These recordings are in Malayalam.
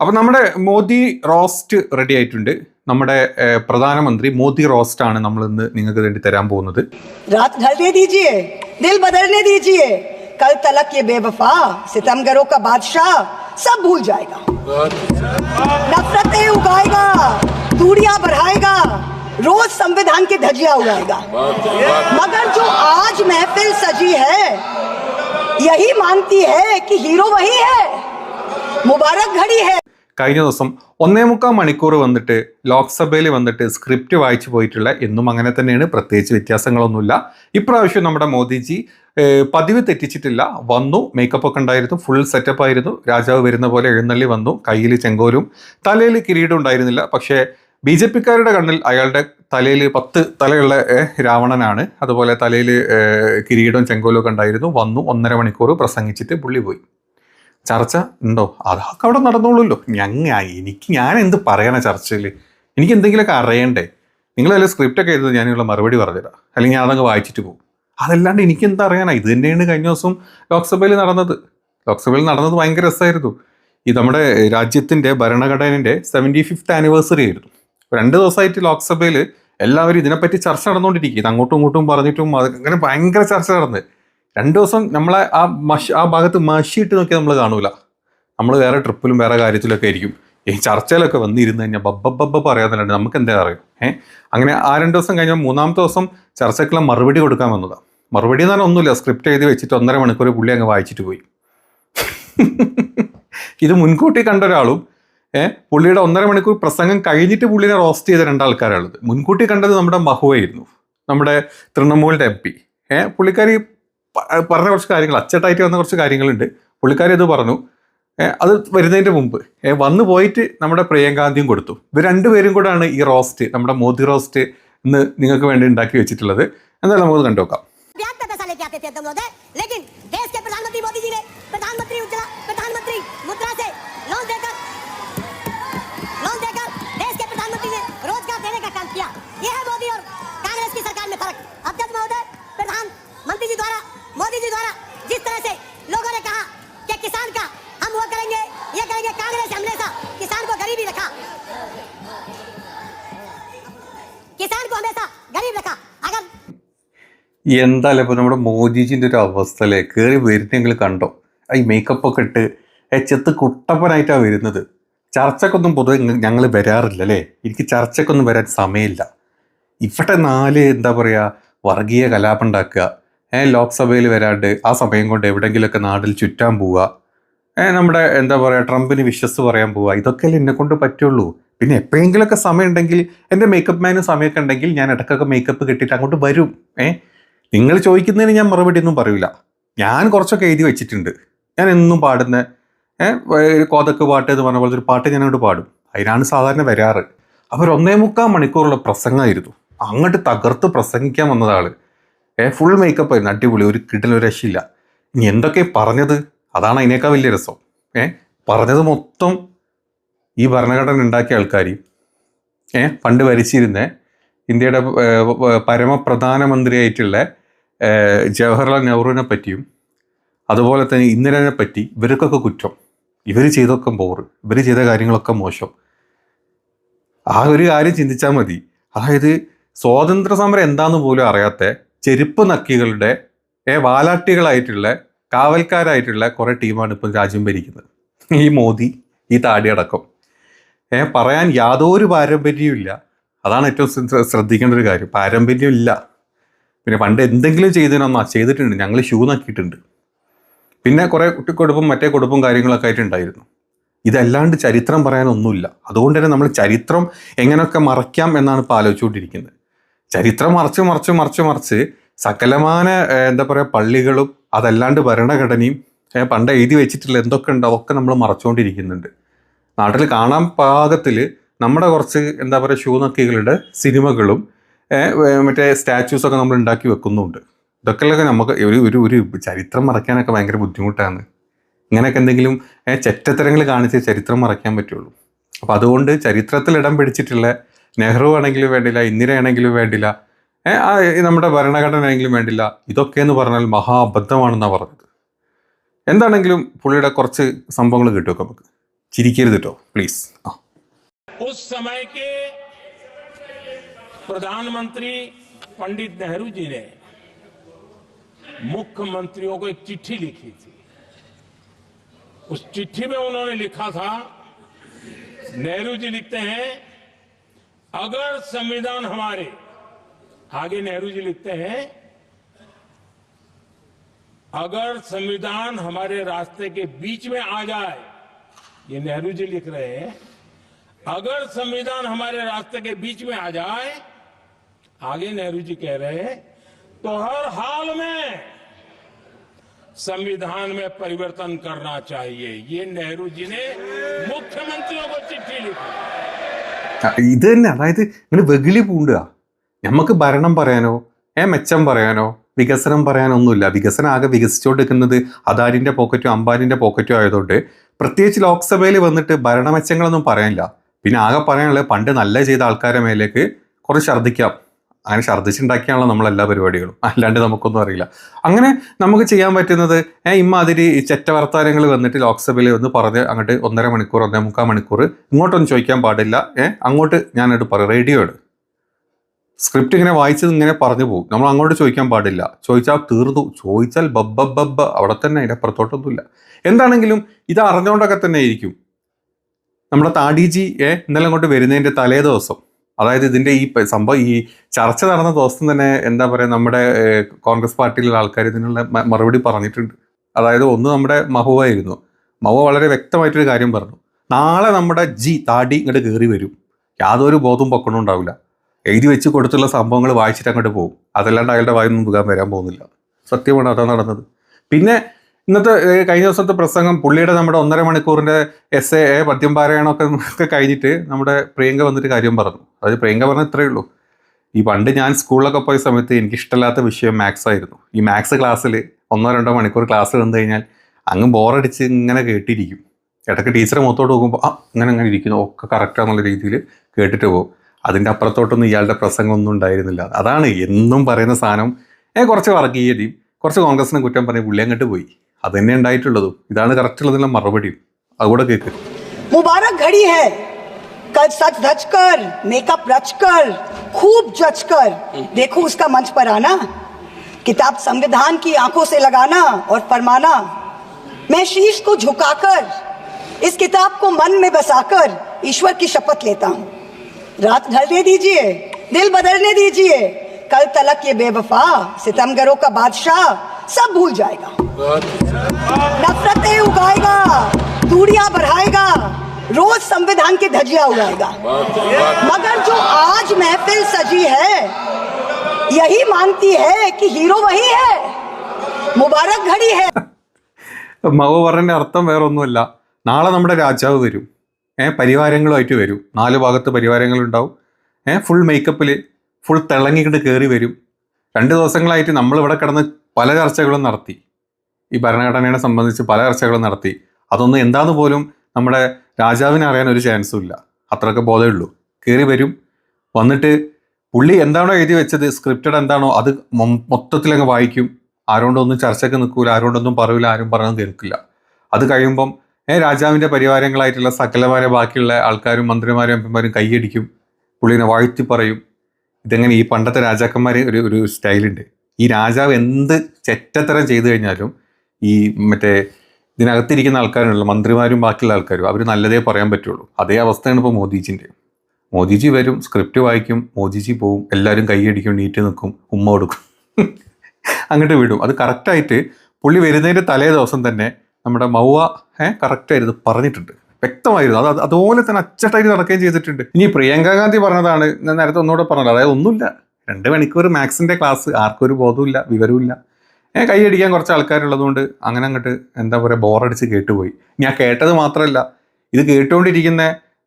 അപ്പൊ നമ്മുടെ മോദി റോസ്റ്റ് റെഡി ആയിട്ടുണ്ട് നമ്മുടെ ഏഹ്, പ്രധാനമന്ത്രി മോദി റോസ്റ്റ് ആണ് നമ്മൾ ഇന്ന് നിങ്ങൾക്ക് വേണ്ടി തരാൻ പോകുന്നത് रात ढलने दीजिए दिल बदलने दीजिए कल तलक ये बेवफा सितमगरों का बादशाह सब भूल जाएगा नफरतें उगाएगा दूरियां बढ़ाएगा रोज संविधान की धज्जियां उड़ाएगा मगर जो आज महफिल सजी है यही मानती है कि हीरो वही है मुबारक घड़ी है കഴിഞ്ഞ ദിവസം ഒന്നേ മുക്കാൽ മണിക്കൂർ വന്നിട്ട് ലോക്സഭയിൽ വന്നിട്ട് സ്ക്രിപ്റ്റ് വായിച്ചു പോയിട്ടുള്ള എന്നും അങ്ങനെ തന്നെയാണ്. പ്രത്യേകിച്ച് വ്യത്യാസങ്ങളൊന്നുമില്ല. ഇപ്രാവശ്യം നമ്മുടെ മോദിജി പതിവ് തെറ്റിച്ചിട്ടില്ല. വന്നു മേക്കപ്പ് ഒക്കെ ഉണ്ടായിരുന്നു ഫുൾ സെറ്റപ്പ് ആയിരുന്നു. രാജാവ് വരുന്ന പോലെ എഴുന്നള്ളി വന്നു കയ്യിൽ ചെങ്കോലും തലയിൽ കിരീടം ഉണ്ടായിരുന്നില്ല. പക്ഷേ ബി ജെ പിക്കാരുടെ കണ്ണിൽ അയാളുടെ തലയിൽ പത്ത് തലയുള്ള രാവണനാണ്. അതുപോലെ തലയിൽ കിരീടവും ചെങ്കോലും ഒക്കെ ഉണ്ടായിരുന്നു. വന്നു ഒന്നര മണിക്കൂർ പ്രസംഗിച്ചിട്ട് പുള്ളി പോയി. ചർച്ച ഉണ്ടോ? അതൊക്കെ അവിടെ നടന്നോളൂല്ലോ ഞങ്ങ എനിക്ക് ഞാൻ എന്ത് പറയണ ചർച്ചയിൽ എനിക്ക് എന്തെങ്കിലുമൊക്കെ അറിയണ്ടേ? നിങ്ങളല്ല സ്ക്രിപ്റ്റ് ഒക്കെ എഴുതുന്നത് ഞാനുള്ള മറുപടി പറഞ്ഞുതരാം. അല്ലെങ്കിൽ ഞാൻ അതങ്ങ് വായിച്ചിട്ട് പോകും. അതല്ലാണ്ട് എനിക്ക് എന്താ അറിയാനാ ഇത് തന്നെയാണ് കഴിഞ്ഞ ദിവസം ലോക്സഭയിൽ നടന്നത്. ലോക്സഭയിൽ നടന്നത് ഭയങ്കര രസമായിരുന്നു. ഈ നമ്മുടെ രാജ്യത്തിന്റെ ഭരണഘടനന്റെ സെവന്റി ഫിഫ്ത്ത് ആനിവേഴ്സറി ആയിരുന്നു രണ്ട് ദിവസമായിട്ട് ലോക്സഭയിൽ എല്ലാവരും ഇതിനെപ്പറ്റി ചർച്ച നടന്നുകൊണ്ടിരിക്കും ഇത് അങ്ങോട്ടും ഇങ്ങോട്ടും പറഞ്ഞിട്ടും അത് അങ്ങനെ ഭയങ്കര ചർച്ച നടന്ന് രണ്ട് ദിവസം നമ്മളെ ആ മഷ് ആ ഭാഗത്ത് മഷിയിട്ട് നോക്കിയാൽ നമ്മൾ കാണൂല. നമ്മൾ വേറെ ട്രിപ്പിലും വേറെ കാര്യത്തിലൊക്കെ ആയിരിക്കും. ഈ ചർച്ചയിലൊക്കെ വന്നിരുന്ന് കഴിഞ്ഞാൽ ബബ്ബബ്ബ പറയാന്നല്ലാണ്ട് നമുക്ക് എന്താ അറിയാം? ഏഹ് അങ്ങനെ ആ രണ്ട് ദിവസം കഴിഞ്ഞാൽ മൂന്നാമത്തെ ദിവസം ചർച്ചയ്ക്കുള്ള മറുപടി കൊടുക്കാൻ വന്നതാണ് മറുപടി എന്ന് പറഞ്ഞാൽ ഒന്നുമില്ല. സ്ക്രിപ്റ്റ് എഴുതി വെച്ചിട്ട് ഒന്നര മണിക്കൂർ പുള്ളി അങ്ങ് വായിച്ചിട്ട് പോയി. ഇത് മുൻകൂട്ടി കണ്ട ഒരാളും ഏഹ് പുള്ളിയുടെ ഒന്നര മണിക്കൂർ പ്രസംഗം കഴിഞ്ഞിട്ട് പുള്ളിനെ റോസ്റ്റ് ചെയ്ത രണ്ടാൾക്കാരാണുള്ളത് മുൻകൂട്ടി കണ്ടത് നമ്മുടെ മഹുവായിരുന്നു നമ്മുടെ തൃണമൂലിന്റെ എം പി. ഏഹ് പുള്ളിക്കാരി പറഞ്ഞ കുറച്ച് കാര്യങ്ങൾ അച്ചട്ടായിട്ട് വന്ന കുറച്ച് കാര്യങ്ങളുണ്ട്. പുള്ളിക്കാരി അത് പറഞ്ഞു. അത് വരുന്നതിന്റെ മുമ്പ്. വന്നു പോയിട്ട് നമ്മുടെ പ്രിയങ്കാന്തിയും കൊടുത്തു. ഇവർ രണ്ടുപേരും കൂടെയാണ് ഈ റോസ്റ്റ് നമ്മുടെ മോദി റോസ്റ്റ് ഇന്ന് നിങ്ങൾക്ക് വേണ്ടി ഉണ്ടാക്കി വെച്ചിട്ടുള്ളത്. എന്തായാലും നമുക്ക് കണ്ടു എന്തായാലും ഇപ്പൊ നമ്മുടെ മോദിജിന്റെ ഒരു അവസ്ഥ അല്ലേ കയറി വരുന്നെങ്കിൽ കണ്ടോ? ഈ മേക്കപ്പ് ഒക്കെ ഇട്ട് ചെത്ത് കുട്ടപ്പനായിട്ടാണ് വരുന്നത്. ചർച്ചക്കൊന്നും പൊതുവെ ഞങ്ങൾ വരാറില്ല അല്ലേ? എനിക്ക് ചർച്ചക്കൊന്നും വരാൻ സമയമില്ല. ഇവിടെ നാല് എന്താ പറയുക വർഗീയ കലാപം ഉണ്ടാക്കുക ഏഹ് ലോക്സഭയിൽ വരാണ്ട് ആ സമയം കൊണ്ട് എവിടെങ്കിലുമൊക്കെ നാട്ടിൽ ചുറ്റാൻ പോവുക നമ്മുടെ എന്താ പറയുക ട്രംപിന് വിശ്വസ് പറയാൻ പോവുക ഇതൊക്കെയല്ലേ എന്നെ കൊണ്ട് പറ്റുള്ളൂ. പിന്നെ എപ്പോഴെങ്കിലുമൊക്കെ സമയം ഉണ്ടെങ്കിൽ എന്റെ മേക്കപ്പ് മാനും സമയമൊക്കെ ഉണ്ടെങ്കിൽ ഞാൻ ഇടയ്ക്കൊക്കെ മേക്കപ്പ് കെട്ടിയിട്ട് അങ്ങോട്ട് വരും. ഏഹ് നിങ്ങൾ ചോദിക്കുന്നതിന് ഞാൻ മറുപടി ഒന്നും പറയില്ല ഞാൻ കുറച്ചൊക്കെ എഴുതി വെച്ചിട്ടുണ്ട്. ഞാൻ എന്നും പാടുന്ന ഏഹ് ഒരു കോതക്ക് പാട്ട് എന്ന് പറഞ്ഞ പോലത്തെ ഒരു പാട്ട് ഞാൻ അങ്ങോട്ട് പാടും. അതിനാണ് സാധാരണ വരാറ്. അപ്പോൾ ഒരു ഒന്നേ മുക്കാൽ മണിക്കൂറുള്ള പ്രസംഗമായിരുന്നു. അങ്ങോട്ട് തകർത്ത് പ്രസംഗിക്കാൻ വന്നതാണ് ഏ ഫുൾ മേക്കപ്പ് ആയിരുന്നു. അടിപൊളി. ഒരു കിട്ടൽ ഒരു രക്ഷയില്ല. ഇനി എന്തൊക്കെ പറഞ്ഞത്? അതാണ് അതിനേക്കാൾ വലിയ രസം. ഏ? പറഞ്ഞത് മൊത്തം ഈ ഭരണഘടന ഉണ്ടാക്കിയ ആൾക്കാർ ഏ? പണ്ട് ഭരിച്ചിരുന്ന ഇന്ത്യയുടെ പരമപ്രധാനമന്ത്രിയായിട്ടുള്ള ജവഹർലാൽ നെഹ്റുവിനെ പറ്റിയും അതുപോലെ തന്നെ ഇന്ദിരനെ പറ്റി ഇവർക്കൊക്കെ കുറ്റം. ഇവർ ചെയ്തൊക്കെ ബോറ്. ഇവർ ചെയ്ത കാര്യങ്ങളൊക്കെ മോശം. ആ ഒരു കാര്യം ചിന്തിച്ചാൽ മതി. അതായത് സ്വാതന്ത്ര്യ സമരം എന്താന്ന് പോലും അറിയാത്ത ചെരുപ്പ് നക്കികളുടെ വാലാട്ടികളായിട്ടുള്ള കാവൽക്കാരായിട്ടുള്ള കുറേ ടീമാണ് ഇപ്പം രാജ്യം ഭരിക്കുന്നത്. ഈ മോദി ഈ താടിയടക്കം ഏ പറയാൻ യാതൊരു പാരമ്പര്യവും ഇല്ല. അതാണ് ഏറ്റവും ശ്രദ്ധിക്കേണ്ട ഒരു കാര്യം. പാരമ്പര്യം ഇല്ല. പിന്നെ പണ്ട് എന്തെങ്കിലും ചെയ്തതിനൊന്നാ ചെയ്തിട്ടുണ്ട്. ഞങ്ങൾ ഷൂ നക്കിയിട്ടുണ്ട്. പിന്നെ കുറെ കുട്ടിക്കൊടുപ്പും മറ്റേ കൊടുപ്പും കാര്യങ്ങളൊക്കെ ആയിട്ടുണ്ടായിരുന്നു ഇതല്ലാണ്ട് ചരിത്രം പറയാനൊന്നുമില്ല അതുകൊണ്ട് തന്നെ നമ്മൾ ചരിത്രം എങ്ങനെയൊക്കെ മറയ്ക്കാം എന്നാണ് ഇപ്പോൾ ആലോചിച്ചുകൊണ്ടിരിക്കുന്നത്. ചരിത്രം മറച്ച് മറച്ച് മറച്ച് മറച്ച് സകലമാന എന്താ പറയുക പള്ളികളും അതല്ലാണ്ട് ഭരണഘടനയും പണ്ട് എഴുതി വെച്ചിട്ടുള്ള എന്തൊക്കെ ഉണ്ട് അതൊക്കെ നമ്മൾ മറച്ചുകൊണ്ടിരിക്കുന്നുണ്ട് നാട്ടിൽ കാണാൻ പാകത്തിൽ നമ്മുടെ കുറച്ച് എന്താ പറയുക ഷൂ നക്കികളുടെ സിനിമകളും മറ്റേ സ്റ്റാച്യൂസ് ഒക്കെ നമ്മൾ ഉണ്ടാക്കി വെക്കുന്നുണ്ട്. ഇതൊക്കെ നമുക്ക് ഒരു ഒരു ഒരു ചരിത്രം മറയ്ക്കാനൊക്കെ ഭയങ്കര ബുദ്ധിമുട്ടാണ്. ഇങ്ങനെയൊക്കെ എന്തെങ്കിലും ചെറ്റത്തരങ്ങൾ കാണിച്ച് ചരിത്രം മറയ്ക്കാൻ പറ്റുള്ളൂ. അപ്പോൾ അതുകൊണ്ട് ചരിത്രത്തിൽ ഇടം പിടിച്ചിട്ടുള്ള നെഹ്റു ആണെങ്കിലും വേണ്ടില്ല ഇന്ദിര ആണെങ്കിലും വേണ്ടില്ല നമ്മുടെ ഭരണഘടന ആണെങ്കിലും വേണ്ടില്ല ഇതൊക്കെ എന്ന് പറഞ്ഞാൽ മഹാ അബദ്ധമാണെന്നാണ് പറഞ്ഞത് എന്താണെങ്കിലും പുള്ളിയുടെ കുറച്ച് സംഭവങ്ങൾ കിട്ടും നമുക്ക് ചിരിക്കരുത് കേട്ടോ പ്ലീസ് ആ उस समय के प्रधानमंत्री पंडित नेहरू जी ने मुख्यमंत्रियों को एक चिट्ठी लिखी थी उस चिट्ठी में उन्होंने लिखा था नेहरू जी लिखते हैं अगर संविधान हमारे आगे नेहरू जी लिखते हैं अगर संविधान हमारे रास्ते के बीच में आ जाए ये नेहरू जी लिख रहे हैं अगर संविधान हमारे रास्ते के बीच में आ जाए आगे नेहरू जी कह रहे हैं तो हर हाल में संविधान में परिवर्तन करना चाहिए ये नेहरू जी ने मुख्यमंत्रियों को चिट्ठी लिखी ആ, ഇത് തന്നെ അതായത് ഇങ്ങനെ വെകിലി പൂണ്ടുക നമുക്ക് ഭരണം പറയാനോ? ഏ മെച്ചം പറയാനോ? വികസനം പറയാനൊന്നുമില്ല. വികസനം ആകെ വികസിച്ചുകൊണ്ടിരിക്കുന്നത് അദാനിന്റെ പോക്കറ്റോ അംബാനിന്റെ പോക്കറ്റോ ആയതുകൊണ്ട് പ്രത്യേകിച്ച് ലോക്സഭയിൽ വന്നിട്ട് ഭരണമെച്ചങ്ങളൊന്നും പറയാനില്ല. പിന്നെ ആകെ പറയാനുള്ളത് പണ്ട് നല്ല ചെയ്ത ആൾക്കാരെ മേലേക്ക് കുറച്ച് ഛർദ്ദിക്കാം. അങ്ങനെ ഛർദ്ദിച്ചുണ്ടാക്കിയാണല്ലോ നമ്മളെല്ലാ പരിപാടികളും. അല്ലാണ്ട് നമുക്കൊന്നും അറിയില്ല. അങ്ങനെ നമുക്ക് ചെയ്യാൻ പറ്റുന്നത് ഏ ഇമ്മാതിരി ചെറ്റ വർത്താനങ്ങൾ വന്നിട്ട് ലോക്സഭയിൽ ഒന്ന് പറഞ്ഞ് അങ്ങോട്ട് ഒന്നര മണിക്കൂർ ഒന്നേ മുക്കാൽ മണിക്കൂർ ഇങ്ങോട്ടൊന്നും ചോദിക്കാൻ പാടില്ല. ഏ അങ്ങോട്ട് ഞാനോട് പറയും. റേഡിയോയാണ് സ്ക്രിപ്റ്റ് ഇങ്ങനെ വായിച്ചത് ഇങ്ങനെ പറഞ്ഞു പോകും. നമ്മൾ അങ്ങോട്ട് ചോദിക്കാൻ പാടില്ല. ചോദിച്ചാൽ തീർന്നു. ചോദിച്ചാൽ ബബ്ബ ബബ്ബ അവിടെ തന്നെ അതിന്റെ അപ്പുറത്തോട്ടൊന്നുമില്ല. എന്താണെങ്കിലും ഇത് അറിഞ്ഞുകൊണ്ടൊക്കെ തന്നെ ആയിരിക്കും നമ്മുടെ താടിജി ഏ ഇന്നലെ അങ്ങോട്ട് വരുന്നതിന്റെ തലേ ദിവസം. അതായത് ഇതിന്റെ ഈ സംഭവം ഈ ചർച്ച നടന്ന ദിവസം തന്നെ എന്താ പറയുക നമ്മുടെ കോൺഗ്രസ് പാർട്ടിയിലുള്ള ആൾക്കാർ ഇതിനുള്ള മറുപടി പറഞ്ഞിട്ടുണ്ട്. അതായത് ഒന്ന് നമ്മുടെ മഹുവായിരുന്നു മഹുവ വളരെ വ്യക്തമായിട്ടൊരു കാര്യം പറഞ്ഞു. നാളെ നമ്മുടെ ജി താടി ഇങ്ങോട്ട് കയറി വരും. യാതൊരു ബോധവും പൊക്കണവും ഉണ്ടാവില്ല. എഴുതി വെച്ച് കൊടുത്തുള്ള സംഭവങ്ങൾ വായിച്ചിട്ട് അങ്ങോട്ട് പോകും. അതല്ലാണ്ട് അയാളുടെ വായൊന്നും മുഖാൻ വരാൻ പോകുന്നില്ല. സത്യമാണ് അതാ നടന്നത്. പിന്നെ ഇന്നത്തെ കഴിഞ്ഞ ദിവസത്തെ പ്രസംഗം പുള്ളിയുടെ നമ്മുടെ ഒന്നര മണിക്കൂറിന്റെ എസ് എ പദ്യം പാരായണമൊക്കെ ഒക്കെ കഴിഞ്ഞിട്ട് നമ്മുടെ പ്രിയങ്ക വന്നിട്ട് കാര്യം പറഞ്ഞു. അതായത് പ്രിയങ്ക പറഞ്ഞ ഇത്രയേ ഉള്ളൂ. ഈ പണ്ട് ഞാൻ സ്കൂളിലൊക്കെ പോയ സമയത്ത് എനിക്ക് ഇഷ്ടമില്ലാത്ത വിഷയം മാത്സ് ആയിരുന്നു. ഈ മാത്സ് ക്ലാസ്സിൽ ഒന്നോ രണ്ടോ മണിക്കൂർ ക്ലാസ് വന്നു കഴിഞ്ഞാൽ അങ്ങ് ബോറടിച്ച് ഇങ്ങനെ കേട്ടിരിക്കും. ഇടയ്ക്ക് ടീച്ചർ മൊത്തോട്ട് നോക്കുമ്പോൾ ആ ഇങ്ങനെ അങ്ങനെ ഇരിക്കുന്നു. ഒക്കെ കറക്റ്റാന്നുള്ള രീതിയിൽ കേട്ടിട്ട് പോകും. അതിൻ്റെ അപ്പുറത്തോട്ടൊന്നും ഇയാളുടെ പ്രസംഗം ഒന്നും ഉണ്ടായിരുന്നില്ല അതാണ് എന്നും പറയുന്ന സാധനം ഏ കുറച്ച് വർഗീയതയും കുറച്ച് കോൺഗ്രസിനെ കുറ്റം പറഞ്ഞ് പുള്ളി അങ്ങോട്ട് പോയി അത് തന്നെ ഉണ്ടായിട്ടുള്ളതും ഇതാണ് കറക്റ്റ് ഉള്ളതിനുള്ള മറുപടിയും അതുകൂടെ കേൾക്ക് मुबारक घड़ी है कल सच धज कर मेकअप रच कर खूब जच कर देखो उसका मंच पर आना किताब संविधान की आंखों से लगाना और फरमाना मैं शीश को झुकाकर इस किताब को मन में बसाकर ईश्वर की शपथ लेता हूँ रात ढलने दीजिए दिल बदलने दीजिए कल तलक ये बेवफा सितमगरों का बादशाह सब भूल जाएगा नफरतें उगाएगा दूरियां बढ़ाएगा रोज संविधान की धजिया उड़ाएगा मगर जो आज महफिल सजी है यही मानती है कि हीरो वही है मुबारक घड़ी है മവ പറഞ്ഞ അർത്ഥം വേറെ ഒന്നുമല്ല നാളെ നമ്മുടെ രാജാവ് വരും ഏ പരിവാരങ്ങളുമായിട്ട് വരും. നാല് ഭാഗത്ത് പരിവാരങ്ങളുണ്ടാവും. ഫുൾ മേക്കപ്പിൽ ഫുൾ തിളങ്ങിക്കിട്ട് കയറി വരും. രണ്ട് ദിവസങ്ങളായിട്ട് നമ്മളിവിടെ കിടന്ന് പല ചർച്ചകളും നടത്തി. ഈ ഭരണഘടനയെ സംബന്ധിച്ച് പല ചർച്ചകളും നടത്തി. അതൊന്നും എന്താന്ന് പോലും നമ്മുടെ രാജാവിനെ അറിയാൻ ഒരു ചാൻസും ഇല്ല. അത്രയൊക്കെ ബോധമുള്ളൂ കയറി വരും. വന്നിട്ട് പുള്ളി എന്താണോ എഴുതി വെച്ചത് സ്ക്രിപ്റ്റഡ് എന്താണോ അത് മൊത്തത്തിൽ മൊത്തത്തിലങ്ങ് വായിക്കും. ആരോണ്ടൊന്നും ചർച്ചയ്ക്ക് നിൽക്കൂല ആരോണ്ടൊന്നും പറയില്ല ആരും പറഞ്ഞതും കേൾക്കില്ല. അത് കഴിയുമ്പം രാജാവിന്റെ പരിവാരങ്ങളായിട്ടുള്ള സകലമാരെ ബാക്കിയുള്ള ആൾക്കാരും മന്ത്രിമാരും എം പിമാരും കൈയടിക്കും. പുള്ളിനെ വാഴ്ത്തി പറയും. ഇതെങ്ങനെ ഈ പണ്ടത്തെ രാജാക്കന്മാർ ഒരു ഒരു സ്റ്റൈലുണ്ട്. ഈ രാജാവ് എന്ത് ചെറ്റത്തരം ചെയ്തു കഴിഞ്ഞാലും ഈ മറ്റേ ഇതിനകത്തിരിക്കുന്ന ആൾക്കാരുണ്ടല്ലോ മന്ത്രിമാരും ബാക്കിയുള്ള ആൾക്കാരും അവർ നല്ലതേ പറയാൻ പറ്റുള്ളൂ. അതേ അവസ്ഥയാണ് ഇപ്പോൾ മോദിജിന്റെ മോദിജി വരും സ്ക്രിപ്റ്റ് വായിക്കും മോദിജി പോവും എല്ലാവരും കൈയടിക്കും നീറ്റ് നിൽക്കും ഉമ്മ കൊടുക്കും. അങ്ങോട്ട് വിടും. അത് കറക്റ്റായിട്ട് പുള്ളി വരുന്നതിന്റെ തലേ ദിവസം തന്നെ നമ്മുടെ മൗവ ഏഹ് കറക്റ്റായിരുന്നു പറഞ്ഞിട്ടുണ്ട്. വ്യക്തമായിരുന്നു. അത് അത് അതുപോലെ തന്നെ അച്ചട്ടായിട്ട് നടക്കുകയും ചെയ്തിട്ടുണ്ട്. ഇനി പ്രിയങ്ക ഗാന്ധി പറഞ്ഞതാണ് ഞാൻ നേരത്തെ ഒന്നുകൂടെ പറഞ്ഞത് അതായത് ഒന്നുമില്ല. രണ്ട് മണിക്കൂർ മാത്സിന്റെ ക്ലാസ്. ആർക്കൊരു ഒരു ബോധവുമില്ല വിവരവുമില്ല. ഏഹ് കൈയടിക്കാൻ കുറച്ച് ആൾക്കാരുള്ളതുകൊണ്ട് അങ്ങനെ അങ്ങോട്ട് എന്താ പറയുക ബോറടിച്ച് കേട്ടുപോയി. ഞാൻ കേട്ടത് മാത്രമല്ല ഇത് കേട്ടുകൊണ്ടിരിക്കുന്ന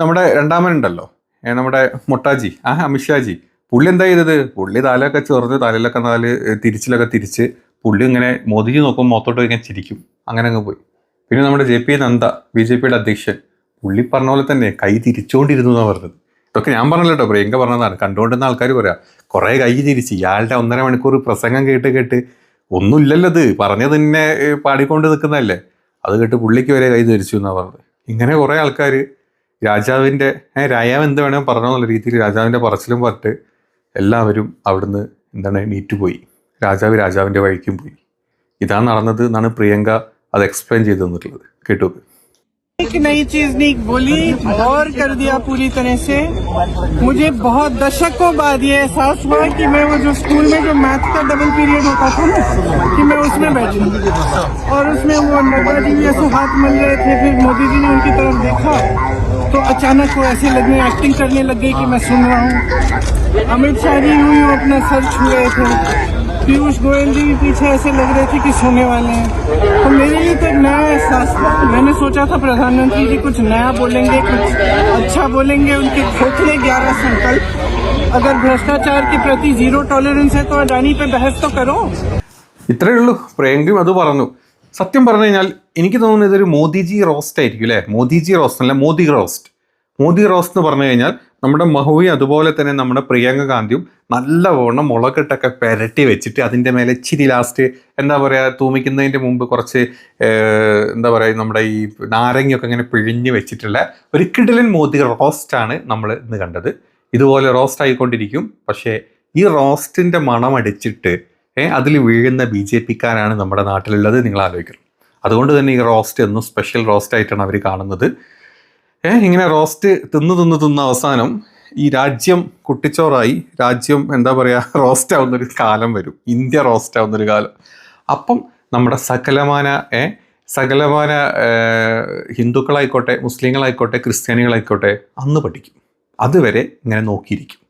നമ്മുടെ രണ്ടാമനുണ്ടല്ലോ. ഏ, നമ്മുടെ മൊട്ടാജി ആ അമിത്ഷാജി. പുള്ളി എന്താ ചെയ്തത്? പുള്ളി തലയൊക്കെ ചെറുത് തലയിലൊക്കെ നാല് തിരിച്ചിലൊക്കെ തിരിച്ച് പുള്ളി ഇങ്ങനെ മോദിജി നോക്കുമ്പോൾ മൊത്തോട്ട് ഇങ്ങനെ ചിരിക്കും. അങ്ങനെ അങ്ങ് പോയി. പിന്നെ നമ്മുടെ J P Nadda B J പിയുടെ അധ്യക്ഷൻ പുള്ളി പറഞ്ഞ പോലെ തന്നെ കൈ തിരിച്ചുകൊണ്ടിരുന്നു എന്നാണ് പറഞ്ഞത്. ഇതൊക്കെ ഞാൻ പറഞ്ഞല്ലോ കേട്ടോ പ്രിയങ്ക പറഞ്ഞതാണ്. കണ്ടുകൊണ്ടിരുന്ന ആൾക്കാർ പറയാ കുറേ കൈ തിരിച്ച് ഇയാളുടെ ഒന്നര മണിക്കൂർ പ്രസംഗം കേട്ട് കേട്ട് ഒന്നുമില്ലല്ലോ അത് പറഞ്ഞത് തന്നെ പാടിക്കൊണ്ട് നിൽക്കുന്നതല്ലേ അത് കേട്ട് പുള്ളിക്ക് വരെ കൈ തിരിച്ചു എന്നാണ് പറഞ്ഞത്. ഇങ്ങനെ കുറേ ആൾക്കാർ രാജാവിന്റെ രാജാവ് എന്ത് വേണമെങ്കിൽ പറഞ്ഞോ എന്നുള്ള രീതിയിൽ രാജാവിന്റെ പറച്ചിലും പറഞ്ഞിട്ട് എല്ലാവരും അവിടുന്ന് എന്താണ് നീറ്റുപോയി. രാജാവ് രാജാവിൻ്റെ വഴിക്കും പോയി ഇതാണ് നടന്നത് എന്നാണ് പ്രിയങ്ക അത് എക്സ്പ്ലെയിൻ ചെയ്തു തന്നിട്ടുള്ളത് കേട്ടു एक नई चीज नहीं बोली और कर दिया पूरी तरह से मुझे बहुत दशकों बाद ये एहसास हुआ कि मैं वो जो स्कूल में जो मैथ का डबल पीरियड होता था ना कि मैं उसमें बैठी और उसमें वो नड्डा जी ऐसे हाथ मल रहे थे फिर मोदी जी ने उनकी तरफ देखा तो अचानक वो ऐसे लगने एक्टिंग करने लग गई कि मैं सुन रहा हूँ अमित शाह जी यूं यूं अपना सर छू रहे थे पीयूष गोयल जी भी पीछे ऐसे लग रहे थे कि सोने वाले हैं तो मेरे लिए तो एक नया एहसास था मैंने सोचा था प्रधानमंत्री जी कुछ नया बोलेंगे कुछ अच्छा बोलेंगे उनके खोखले ग्यारह संकल्प अगर भ्रष्टाचार के प्रति जीरो टॉलरेंस है तो अडानी पे बहस तो करो ഇത്രയേ ഉള്ളൂ പ്രിയങ്കയും അത് പറഞ്ഞു സത്യം പറഞ്ഞു കഴിഞ്ഞാൽ എനിക്ക് തോന്നുന്നത് ഇതൊരു മോദിജി റോസ്റ്റ് ആയിരിക്കും അല്ലേ മോദിജി റോസ്റ്റ് അല്ല മോദി റോസ്റ്റ് മോദി റോസ്റ്റ് എന്ന് പറഞ്ഞു കഴിഞ്ഞാൽ നമ്മുടെ മഹുവി അതുപോലെ തന്നെ നമ്മുടെ പ്രിയങ്ക ഗാന്ധിയും നല്ലവണ്ണം മുളകിട്ടൊക്കെ പെരട്ടി വെച്ചിട്ട് അതിന്റെ മേലെ ഇച്ചിരി ലാസ്റ്റ് എന്താ പറയുക തൂമിക്കുന്നതിന്റെ മുമ്പ് കുറച്ച് എന്താ പറയുക നമ്മുടെ ഈ നാരങ്ങയൊക്കെ ഇങ്ങനെ പിഴിഞ്ഞ് വെച്ചിട്ടുള്ള ഒരു കിടിലൻ മോതി റോസ്റ്റാണ് നമ്മൾ ഇന്ന് കണ്ടത്. ഇതുപോലെ റോസ്റ്റ് ആയിക്കൊണ്ടിരിക്കും. പക്ഷേ ഈ റോസ്റ്റിന്റെ മണം അടിച്ചിട്ട് അതിൽ വീഴുന്ന ബി ജെ പിക്കാരാണ് നമ്മുടെ നാട്ടിലുള്ളത്. നിങ്ങൾ ആലോചിക്കണം. അതുകൊണ്ട് തന്നെ ഈ റോസ്റ്റ് എന്നും സ്പെഷ്യൽ റോസ്റ്റ് ആയിട്ടാണ് അവർ കാണുന്നത്. ഇങ്ങനെ റോസ്റ്റ് തിന്ന് തിന്ന് തിന്ന അവസാനം ഈ രാജ്യം കുട്ടിച്ചോറായി. രാജ്യം എന്താ പറയുക റോസ്റ്റ് ആവുന്നൊരു കാലം വരും. ഇന്ത്യ റോസ്റ്റ് ആവുന്നൊരു കാലം. അപ്പം നമ്മുടെ സകലമാന സകലമാന ഹിന്ദുക്കളായിക്കോട്ടെ മുസ്ലിങ്ങളായിക്കോട്ടെ ക്രിസ്ത്യാനികളായിക്കോട്ടെ അന്ന് പഠിക്കും. അതുവരെ ഇങ്ങനെ നോക്കിയിരിക്കും.